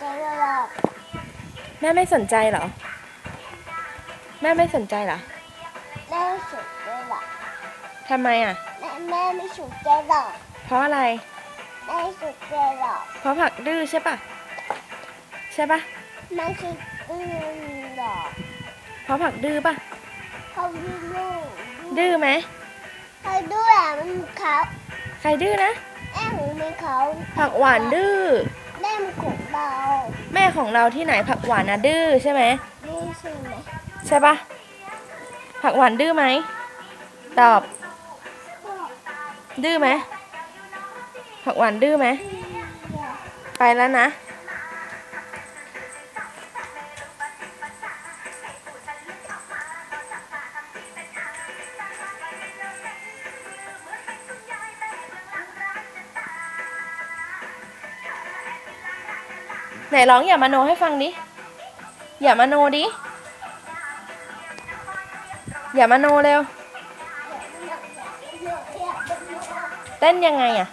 ใจหรอกแม่ไม่สนใจเหรอ แม่ไม่สนใจเหรอแม่ไม่สนใจหรอกทำไมอะ แม่แม่ไม่สนใจหรอกเพราะอะไร แม่ไม่สนใจหรอกเพราะผักดื้อใช่ปะใช่ปะไม่ใช่ดื้อหรอกเพราะผักดื้อปะเขาดื้อลูกดื้อไหมเขาด้วยมันเขาใครดื้อนะ แม่ของมันเขาผักหวานดื้อ ของเราที่ไหนผักหวานนะดื้อใช่ไหมดื้อใช่ไหมใช่ปะผักหวานดื้อไหมตอบ ดื้อไหมผักหวานดื้อไหมไปแล้วนะ ไหนร้องอย่ามาโนให้ฟังดิ อย่ามาโนดิ อย่ามาโนเร็ว เต้นยังไงอะ